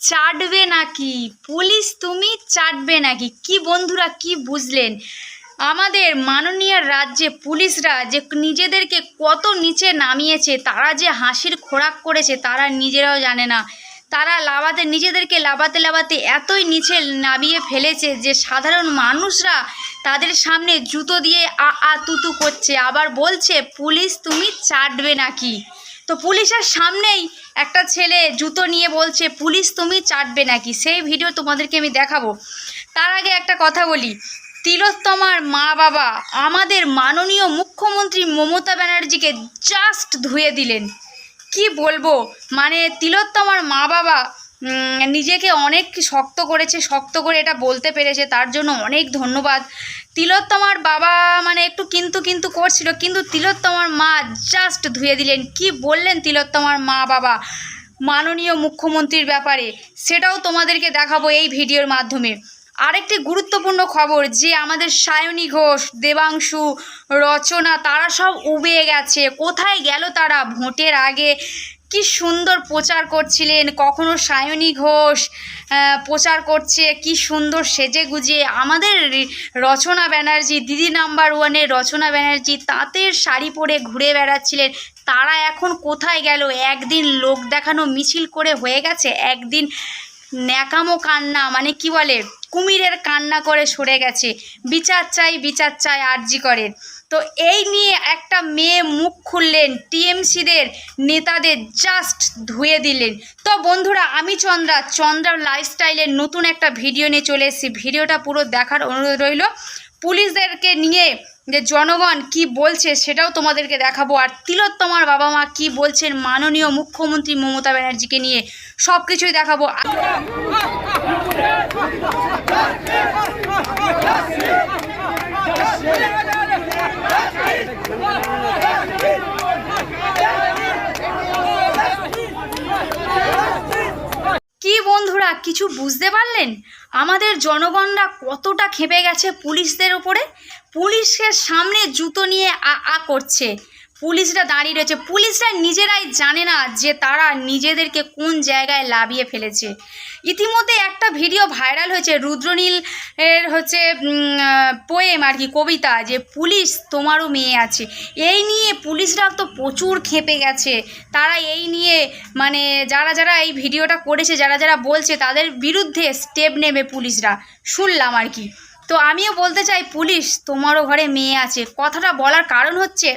চাটবে নাকি? পুলিশ তুমি চাটবে নাকি? কি বন্ধুরা, কি বুঝলেন? আমাদের মাননীয় রাজ্যে পুলিশরা যে নিজেদেরকে কত নিচে নামিয়েছে, তারা যে হাসির খোরাক করেছে, তারা নিজেরাও জানে না। তারা লাভাতে, নিজেদেরকে লাভাতে লাভাতে এতই নিচে নামিয়ে ফেলেছে যে সাধারণ মানুষরা তাদের সামনে জুতো দিয়ে আ আ তুতু করছে। আবার বলছে, পুলিশ, তুমি চাটবে নাকি? তো পুলিশের সামনেই একটা ছেলে জুতো নিয়ে বলছে, পুলিশ তুমি চাটবে নাকি? সেই ভিডিও তোমাদেরকে আমি দেখাবো। তার আগে একটা কথা বলি। তিলোত্তমার মা বাবা আমাদের মাননীয় মুখ্যমন্ত্রী মমতা ব্যানার্জিকে জাস্ট ধুয়ে দিলেন। কি বলব? মানে তিলোত্তমার মা বাবা নিজেকে অনেক শক্ত করেছে, শক্ত করে এটা বলতে পেরেছে, তার জন্য অনেক ধন্যবাদ। তিলোত্তমার বাবা মানে একটু কিন্তু কিন্তু করছিল, কিন্তু তিলোত্তমার মা জাস্ট ধুয়ে দিলেন। কি বললেন তিলোত্তমার মা বাবা? মাননীয় মুখ্যমন্ত্রীর ব্যাপারে। সেটাও তোমাদেরকে দেখাবো এই ভিডিওর মাধ্যমে। আরেকটি গুরুত্বপূর্ণ খবর, যে আমাদের সায়নী ঘোষ, দেবাংশু, রচনা, তারা সব উবে গেছে। কোথায় গেল তারা? ভোটের আগে কি সুন্দর প্রচার করছিলেন, কখনো সায়নী ঘোষ প্রচার করছে, কি সুন্দর সেজে গুজে আমাদের রচনা ব্যানার্জি, দিদি নাম্বার ওয়ানের রচনা ব্যানার্জি তাঁতের শাড়ি পরে ঘুরে বেড়াচ্ছিলেন। তারা এখন কোথায় গেল? একদিন লোক দেখানো মিছিল করে হয়ে গেছে, একদিন ন্যাকামো কান্না মানে কি বলে, কুমিরের কান্না করে সরে গেছে। বিচার চাই বিচার চাই, আরজি করেন তো এই নিয়ে একটা মেয়ে মুখ খুললেন, টিএমসিদের নেতাদের জাস্ট ধুয়ে দিলেন। তো বন্ধুরা, আমি চন্দ্রা, চন্দ্রার লাইফস্টাইলের নতুন একটা ভিডিও নিয়ে চলে এসেছি। ভিডিওটা পুরো দেখার অনুরোধ রইল। পুলিশদেরকে নিয়ে যে জনগণ কি বলছে সেটাও তোমাদেরকে দেখাবো। আর তিলোত্তমার বাবা মা কি বলছেন মাননীয় মুখ্যমন্ত্রী মমতা ব্যানার্জিকে নিয়ে সব কিছুই দেখাবো কি বন্ধুরা, কিছু বুঝতে পারলেন? আমাদের জনগণরা কতটা খেপে গেছে পুলিশদের উপরে? পুলিশের সামনে জুতো নিয়ে আ আ করছে। পুলিশরা দাঁড়িয়ে রয়েছে। পুলিশরা নিজেরাই জানে না যে তারা নিজেদেরকে কোন জায়গায় লাভিয়ে ফেলেছে। ইতিমধ্যে একটা ভিডিও ভাইরাল হয়েছে, রুদ্রনীল এর হচ্ছে পোয়েম আর কি, কবিতা, যে পুলিশ তোমারও মেয়ে আছে। এই নিয়ে পুলিশরা তো প্রচুর খেপে গেছে। তারা এই নিয়ে মানে যারা যারা এই ভিডিওটা করেছে, যারা যারা বলছে, তাদের বিরুদ্ধে স্টেপ নেবে পুলিশরা। শুনলাম আর কি। তো আমিও বলতে চাই, পুলিশ তোমারও ঘরে মেয়ে আছে। কথাটা বলার কারণ হচ্ছে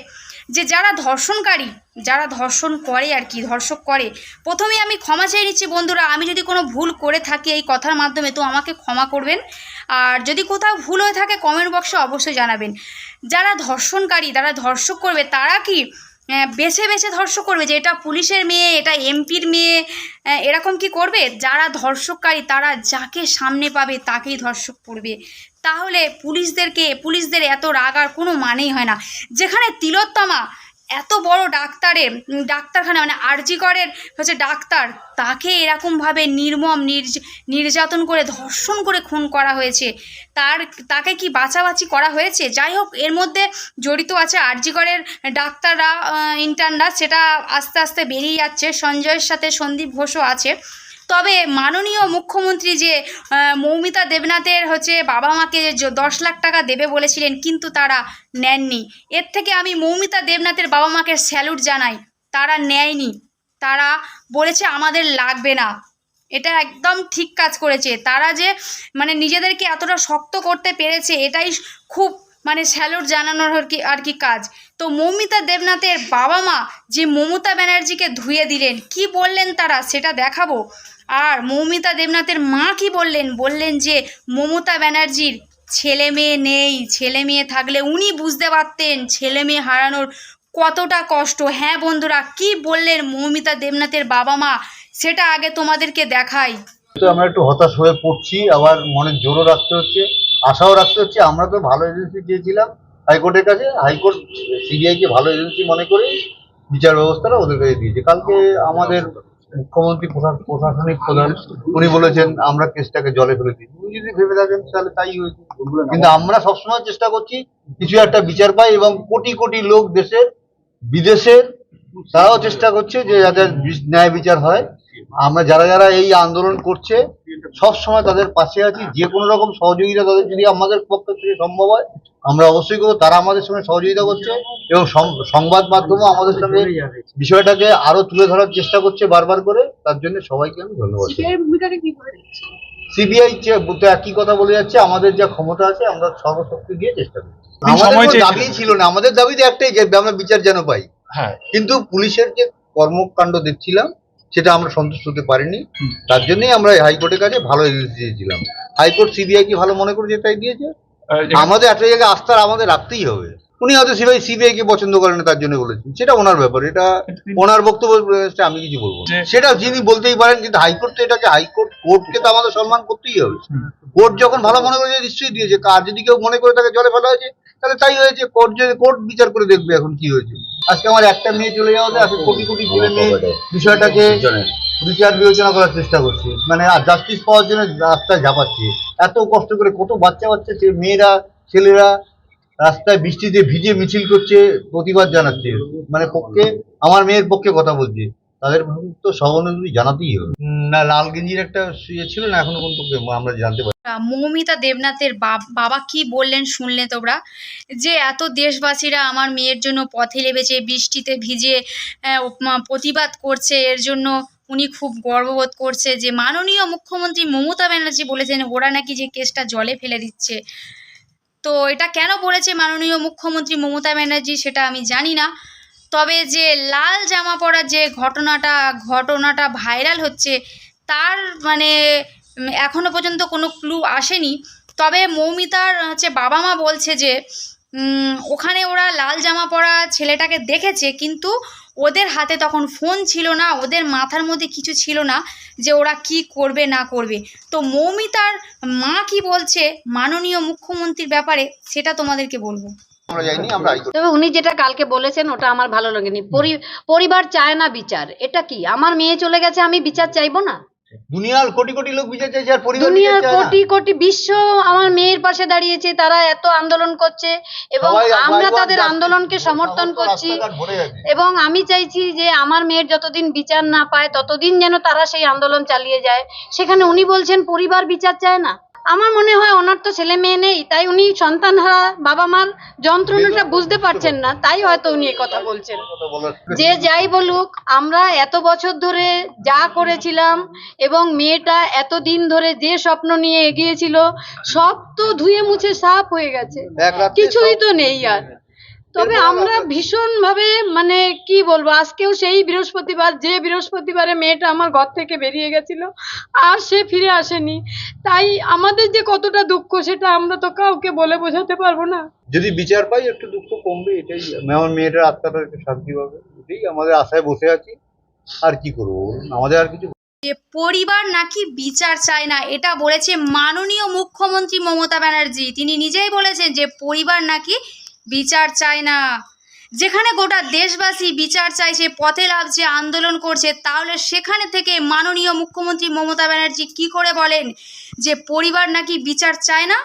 যে যারা ধর্ষণকারী, যারা ধর্ষণ করে আর কি, ধর্ষক করে, প্রথমেই আমি ক্ষমা চেয়ে নিচ্ছি বন্ধুরা, আমি যদি কোনো ভুল করে থাকি এই কথার মাধ্যমে, তো আমাকে ক্ষমা করবেন। আর যদি কোথাও ভুল হয়ে থাকে কমেন্ট বক্সে অবশ্যই জানাবেন। যারা ধর্ষণকারী, যারা ধর্ষক করবে, তারা কি বেছে বেছে ধর্ষক করবে যে এটা পুলিশের মেয়ে, এটা এমপির মেয়ে এরকম কি করবে? যারা ধর্ষককারী, তারা যাকে সামনে পাবে তাকেই ধর্ষক করবে। তাহলে পুলিশদেরকে, পুলিশদের এত রাগ আর কোনো মানেই হয় না। যেখানে তিলোত্তমা এত বড় ডাক্তারে ডাক্তারখানা মানে আরজি করের হচ্ছে ডাক্তার, তাকে এরকমভাবে নির্মম নির্য নির্যাতন করে, ধর্ষণ করে খুন করা হয়েছে। তার, তাকে কি বাছাবাছি করা হয়েছে? যাই হোক, এর মধ্যে জড়িত আছে আরজি করের ডাক্তাররা ইন্টার্নরা সেটা আস্তে আস্তে বেরিয়ে যাচ্ছে। সঞ্জয়ের সাথে সন্দীপ ঘোষও আছে। তবে মাননীয় মুখ্যমন্ত্রী যে মৌমিতা দেবনাথের হচ্ছে বাবা মাকে দশ লাখ টাকা দেবে বলেছিলেন, কিন্তু তারা নেননি। এর থেকে আমি মৌমিতা দেবনাথের বাবা মাকে স্যালুট জানাই। তারা নেয়নি। তারা বলেছে আমাদের লাগবে না। এটা একদম ঠিক কাজ করেছে। তারা যে মানে নিজেদেরকে এতটা শক্ত করতে পেরেছে, এটাই খুব মানে স্যালুট জানানোর আর কি আর কি কাজ। তো মৌমিতা দেবনাথের বাবা মা যে মমতা ব্যানার্জিকে ধুয়ে দিলেন, কি বললেন তারা? সেটা দেখাবো। আর মৌমিতা দেবনাথের মা কি বললেন? বললেন যে, মমতা ব্যানার্জির ছেলে মেয়ে নেই, ছেলে মেয়ে থাকলে উনি বুঝতে পারতেন ছেলে মেয়ে হারানোর কতটা কষ্ট। হ্যাঁ বন্ধুরা, কি বললেন মৌমিতা দেবনাথের বাবা মা? সেটা আগে তোমাদেরকে দেখাই। তো আমরা একটু হতাশ হয়ে পড়ছি, আবার মনে জোরও রাখতে হচ্ছে, আশাও রাখতে হচ্ছে, আমরা তো ভালো এজেন্সি চেয়েছিলাম হাইকোর্টের কাছে, হাইকোর্ট সিবিআইকে ভালো এজেন্সি মনে করে বিচার ব্যবস্থাটা ওদের কাছে দিয়েছে। কালকে আমাদের মুখ্যমন্ত্রী প্রশা- প্রশাসনিক প্রধান উনি বলেছেন আমরা কেসটাকে জলে ফেলে দিই। উনি যদি ভেবে থাকেন তাহলে তাই হয়েছে। কিন্তু আমরা সবসময় চেষ্টা করছি কিছু একটা বিচার পাই এবং কোটি কোটি লোক দেশের বিদেশের তারাও চেষ্টা করছে যে যাদের ন্যায় বিচার হয়। আমরা যারা যারা এই আন্দোলন করছে সব সময় তাদের পাশে আছি যে কোনো রকম সহযোগিতা তাদের যদি আমাদের পক্ষ থেকে সম্ভব হয় আমরা অবশ্যই করব তারা আমাদের সঙ্গে সহযোগিতা করছে এবং সংবাদ মাধ্যমও আমাদের সঙ্গে বিষয়টাকে আরও তুলে ধরার চেষ্টা করছে বারবার করে তার জন্য সবাইকে আমি ধন্যবাদ সিবিআই তো একই কথা বলে যাচ্ছে আমাদের যা ক্ষমতা আছে আমরা সর্বশক্তি দিয়ে চেষ্টা করি আমাদের। দাবি ছিল না আমাদের দাবি তো একটাই যে আমরা বিচার যেন পাই। হ্যাঁ। কিন্তু পুলিশের যে কর্মকাণ্ড দেখছিলাম সেটা আমরা সন্তুষ্ট হতে পারিনি। তার জন্যই আমরা হাইকোর্টের কাছে ভালো এজেন্সি দিয়েছিলাম। হাইকোর্ট সিবিআই কি ভালো মনে করেছে তাই দিয়েছে? আমাদের একটা জায়গায় আস্থা আমাদের রাখতেই হবে। উনি হয়তো সিবিআই সিবিআই কে পছন্দ করেন তার জন্য বলেছেন। সেটা ওনার ব্যাপার। এটা ওনার বক্তব্য আমি কিছু বলব সেটা যিনি বলতেই পারেন কিন্তু হাইকোর্ট তো এটাকে হাইকোর্ট কোর্টকে তো আমাদের সম্মান করতেই হবে। কোর্ট যখন ভালো মনে করেছে নিশ্চয়ই দিয়েছে। আর যদি কেউ মনে করে তাকে জলে ফেলা হয়েছে তাহলে তাই হয়েছে। কোর্ট যদি কোর্ট বিচার করে দেখবে এখন কি হয়েছে। আজকে আমার একটা মেয়ে চলে যাওয়াতে আজকে কোটি কোটি ছেলে মেয়ে বিষয়টাকে বিচার বিবেচনা করার চেষ্টা করছি। মানে আর জাস্টিস পাওয়ার জন্য রাস্তায় ঝাঁপাচ্ছি। এত কষ্ট করে কত বাচ্চা বাচ্চা ছেলে মেয়েরা ছেলেরা রাস্তায় বৃষ্টিতে ভিজে মিছিল করছে প্রতিবাদ জানাচ্ছে। মানে পক্ষে আমার মেয়ের পক্ষে কথা বলছে। তাদের তো সহানুভূতি জানাতেই হবে। না লাল গেঞ্জির একটা ইয়ে ছিল না এখনও পর্যন্ত আমরা জানতে পারি। মৌমিতা দেবনাথের বাবা কি বললেন শুনলে তোমরা? যে এত দেশবাসীরা আমার মেয়ের জন্য পথে লেবেছে বৃষ্টিতে ভিজে প্রতিবাদ করছে এর জন্য উনি খুব গর্ববোধ করছে যে মাননীয় মুখ্যমন্ত্রী মমতা ব্যানার্জি বলেছেন ওরা নাকি যে কেসটা জলে ফেলে দিচ্ছে। তো এটা কেন বলেছে মাননীয় মুখ্যমন্ত্রী মমতা ব্যানার্জি সেটা আমি জানি না। তবে যে লাল জামা পরার যে ঘটনাটা ঘটনাটা ভাইরাল হচ্ছে তার মানে উম, এখনও পর্যন্ত কোনো ক্লু আসেনি। তবে মৌমিতার হচ্ছে বাবা মা বলছে যে ওখানে ওরা লাল জামা পরা ছেলেটাকে দেখেছে কিন্তু ওদের হাতে তখন ফোন ছিল না ওদের মাথার মধ্যে কিছু ছিল না যে ওরা কি করবে না করবে। তো মৌমিতার মা কি বলছে মাননীয় মুখ্যমন্ত্রীর ব্যাপারে সেটা তোমাদেরকে বলব। তবে উনি যেটা কালকে বলেছেন ওটা আমার ভালো লাগেনি। পরিবার চায় না বিচার। এটা কি? আমার মেয়ে চলে গেছে আমি বিচার চাইব না? দুনিয়ার কোটি কোটি লোক বিচার চাইছে আর পরিবার দুনিয়ার। কোটি কোটি বিশ্ব আমার মেয়ের পাশে দাঁড়িয়েছে তারা এত আন্দোলন করছে এবং আমরা তাদের আন্দোলনকে সমর্থন করছি। এবং আমি চাইছি যে আমার মেয়ের যতদিন বিচার না পায় ততদিন যেন তারা সেই আন্দোলন চালিয়ে যায়। সেখানে উনি বলছেন পরিবার বিচার চায় না? আমার মনে হয় ওনার তো ছেলে মেয়ে নেই তাই উনি সন্তান হারা বাবা মার যন্ত্রণাটা বুঝতে পারছেন না তাই হয়তো উনি এই কথা বলছেন। যে যাই বলুক আমরা এত বছর ধরে যা করেছিলাম এবং মেয়েটা এত দিন ধরে যে স্বপ্ন নিয়ে এগিয়েছিল সব তো ধুয়ে মুছে সাফ হয়ে গেছে। কিছুই তো নেই আর। তবে আমরা আমরা- ভীষণ ভাবে মানে কি বলব আজকেও সেই বৃহস্পতিবার যে বৃহস্পতিবারে মেয়েটা আমার ঘর থেকে বেরিয়ে গেছিল আর সে ফিরে আসেনি। তাই আমাদের যে কতটা দুঃখ সেটা আমরা তো কাউকে বলে বোঝাতে পারব না। যদি বিচার পাই একটু দুঃখ কমবে এটাই আমার মেয়েটার আত্মাটা একটু শান্তি পাবে এটাই আমাদের আশায় বসে আছি। আর কি করব বলুন? আমাদের আর কিছু যে পরিবার নাকি বিচার চায় না এটা বলেছে মাননীয় মুখ্যমন্ত্রী মমতা ব্যানার্জি। তিনি নিজেই বলেছেন যে পরিবার নাকি বিচার চায় না। যেখানে গোটা দেশবাসী বিচার চাইছে পথে লাভছে আন্দোলন করছে, তাহলে সেখানে থেকে মাননীয় মুখ্যমন্ত্রী মমতা ব্যানার্জি কি করে বলেন যে পরিবার নাকি বিচার চায় না?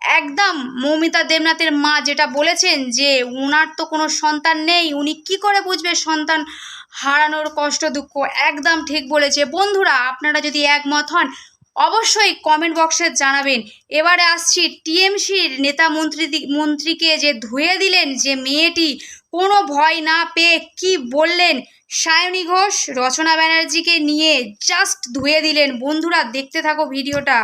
একদম মৌমিতা দেবনাথের মা যেটা বলেছেন যে ওনার তো কোনো সন্তান নেই, উনি কি করে বুঝবে সন্তান হারানোর কষ্ট দুঃখ? একদম ঠিক বলেছে। বন্ধুরা, আপনারা যদি একমত হন অবশ্যই কমেন্ট বক্সে জানাবেন। এবারে আসছি টিএমসির নেতা মন্ত্রী মন্ত্রীকে যে ধুয়ে দিলেন যে মেয়েটি, কোনো ভয় না পেয়ে কি বললেন? সায়নী ঘোষ, রচনা ব্যানার্জিকে নিয়ে জাস্ট ধুয়ে দিলেন। বন্ধুরা, দেখতে থাকো ভিডিওটা।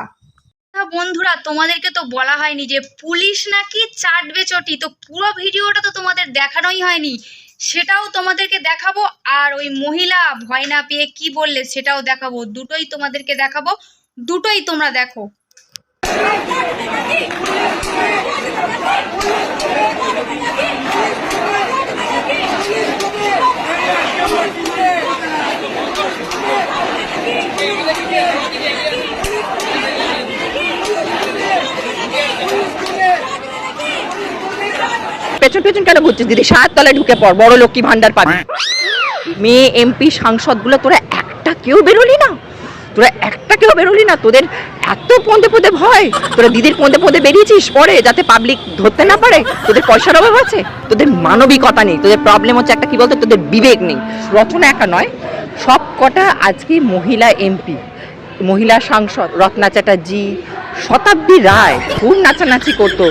বন্ধুরা, তোমাদেরকে তো বলা হয়নি যে পুলিশ নাকি চাটবে চটি। তো পুরো ভিডিওটা তো তোমাদের দেখানোই হয়নি। সেটাও তোমাদেরকে দেখাবো। আর ওই মহিলা ভয় না পেয়ে কি বললে সেটাও দেখাবো। দুটোই তোমাদেরকে দেখাবো। দুটোই তোমরা দেখো। পেছন পেছন কেন ঘুরছিস দিদি? সাত তলায় ঢুকে পড় বড় লক্ষ্মী ভান্ডার পাবি? মেয়ে এমপি সাংসদগুলো তোরা একটা কেউ বেরোলি না? তোরা একটা কেউ বেরোলি না, তোদের এত পদে পদে ভয়। তোরা দিদির পদে পদে বেরিয়েছিস পরে, যাতে পাবলিক ধরতে না পারে, তোদের পয়সার অভাব আছে। তোদের মানবিকতা নেই, তোদের প্রবলেম হচ্ছে একটা কি বলতো, তোদের বিবেক নেই। রচনা একা নয় সব কটা আজকে মহিলা এমপি মহিলা সাংসদ, রত্না চ্যাটার্জি, শতাব্দী রায় খুব নাচানাচি করতো।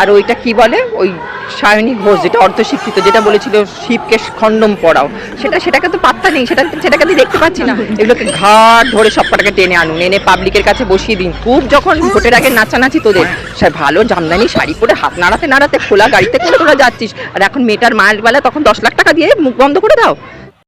আর ওইটা কি বলে? ওই সায়নী ঘোষ, যেটা অর্ধশিক্ষিত, যেটা বলেছিল শিবকে খণ্ডম পড়াও। সেটা, সেটাকে তো পাত্তা নেই, সেটা, সেটাকে তো দেখতে পাচ্ছি না। এগুলোকে ঘাট ধরে সব কটাকে টেনে আনুন, এনে পাবলিকের কাছে বসিয়ে দিন। খুব যখন ভোটের আগে নাচানাচি তোদের সে ভালো জামদানি শাড়ি পরে হাত নাড়াতে নাড়াতে, খোলা গাড়িতে করে তোরা যাচ্ছিস। আর এখন মেয়েটার মায়ের বেলা তখন দশ লাখ টাকা দিয়ে মুখ বন্ধ করে দাও।